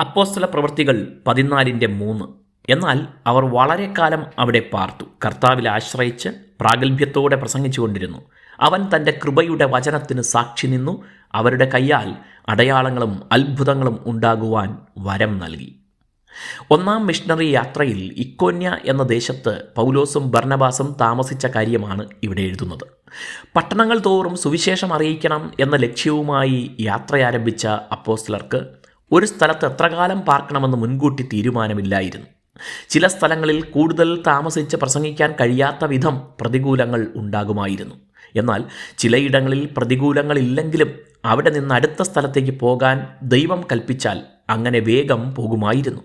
അപ്പോസ്തല പ്രവൃത്തികൾ പതിനാലിന്റെ മൂന്ന്. എന്നാൽ അവർ വളരെ കാലം അവിടെ പാർത്തു. കർത്താവിൽ ആശ്രയിച്ച് പ്രാഗൽഭ്യത്തോടെ പ്രസംഗിച്ചുകൊണ്ടിരുന്നു അവൻ തന്റെ കൃപയുടെ വചനത്തിന് സാക്ഷി നിന്നു. അവരുടെ കയ്യാൽ അടയാളങ്ങളും അത്ഭുതങ്ങളും ഉണ്ടാകുവാൻ വരം നൽകി. ഒന്നാം മിഷണറി യാത്രയിൽ ഇക്കോന്യ എന്ന ദേശത്ത് പൗലോസും ഭർണബാസും താമസിച്ച കാര്യമാണ് ഇവിടെ എഴുതുന്നത്. പട്ടണങ്ങൾ തോറും സുവിശേഷം അറിയിക്കണം എന്ന ലക്ഷ്യവുമായി യാത്ര ആരംഭിച്ച അപ്പോസ്തലർക്ക് ഒരു സ്ഥലത്ത് എത്ര കാലം പാർക്കണമെന്ന് മുൻകൂട്ടി തീരുമാനമില്ലായിരുന്നു. ചില സ്ഥലങ്ങളിൽ കൂടുതൽ താമസിച്ച് പ്രസംഗിക്കാൻ കഴിയാത്ത വിധം പ്രതികൂലങ്ങൾ ഉണ്ടാകുമായിരുന്നു. എന്നാൽ ചിലയിടങ്ങളിൽ പ്രതികൂലങ്ങളില്ലെങ്കിലും അവിടെ നിന്ന് അടുത്ത സ്ഥലത്തേക്ക് പോകാൻ ദൈവം കൽപ്പിച്ചാൽ അങ്ങനെ വേഗം പോകുമായിരുന്നു.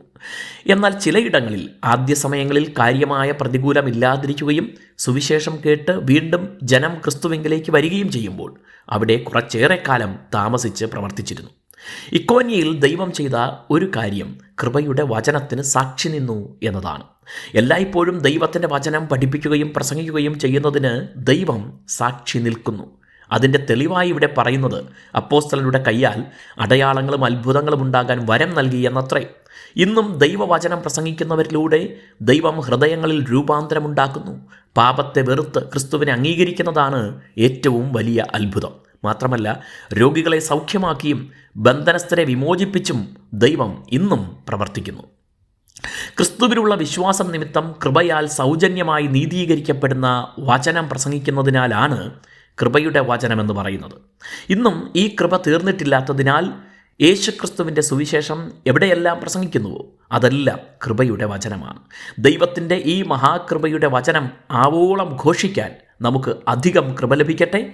എന്നാൽ ചിലയിടങ്ങളിൽ ആദ്യ സമയങ്ങളിൽ കാര്യമായ പ്രതികൂലമില്ലാതിരിക്കുകയും സുവിശേഷം കേട്ട് വീണ്ടും ജനം ക്രിസ്തുവിങ്കിലേക്ക് വരികയും ചെയ്യുമ്പോൾ അവിടെ കുറച്ചേറെ കാലം താമസിച്ച് പ്രവർത്തിച്ചിരുന്നു. ഇക്കോന്യയിൽ ദൈവം ചെയ്ത ഒരു കാര്യം കൃപയുടെ വചനത്തിന് സാക്ഷി നിന്നു എന്നതാണ്. എല്ലായ്പ്പോഴും ദൈവത്തിന്റെ വചനം പഠിപ്പിക്കുകയും പ്രസംഗിക്കുകയും ചെയ്യുന്നതിന് ദൈവം സാക്ഷി നിൽക്കുന്നു. അതിന്റെ തെളിവായി ഇവിടെ പറയുന്നത് അപ്പോസ്തലരുടെ കയ്യാൽ അടയാളങ്ങളും അത്ഭുതങ്ങളും ഉണ്ടാകാൻ വരം നൽകി എന്നത്രേ. ഇന്നും ദൈവവചനം പ്രസംഗിക്കുന്നവരിലൂടെ ദൈവം ഹൃദയങ്ങളിൽ രൂപാന്തരമുണ്ടാക്കുന്നു പാപത്തെ വെറുത്ത് ക്രിസ്തുവിനെ അംഗീകരിക്കുന്നതാണ് ഏറ്റവും വലിയ അത്ഭുതം. മാത്രമല്ല രോഗികളെ സൗഖ്യമാക്കിയും ബന്ധനസ്ഥരെ വിമോചിപ്പിച്ചും ദൈവം ഇന്നും പ്രവർത്തിക്കുന്നു. ക്രിസ്തുവിലുള്ള വിശ്വാസം നിമിത്തം കൃപയാൽ സൗജന്യമായി നീതീകരിക്കപ്പെടുന്ന വചനം പ്രസംഗിക്കുന്നതിനാലാണ് കൃപയുടെ വചനമെന്ന് പറയുന്നത്. ഇന്നും ഈ കൃപ തീർന്നിട്ടില്ലാത്തതിനാൽ യേശുക്രിസ്തുവിന്റെ സുവിശേഷം എവിടെയെല്ലാം പ്രസംഗിക്കുന്നുവോ അതെല്ലാം കൃപയുടെ വചനമാണ്. ദൈവത്തിന്റെ ഈ മഹാകൃപയുടെ വചനം ആവോളം ഘോഷിക്കാൻ നമുക്ക് അധികം കൃപ ലഭിക്കട്ടെ.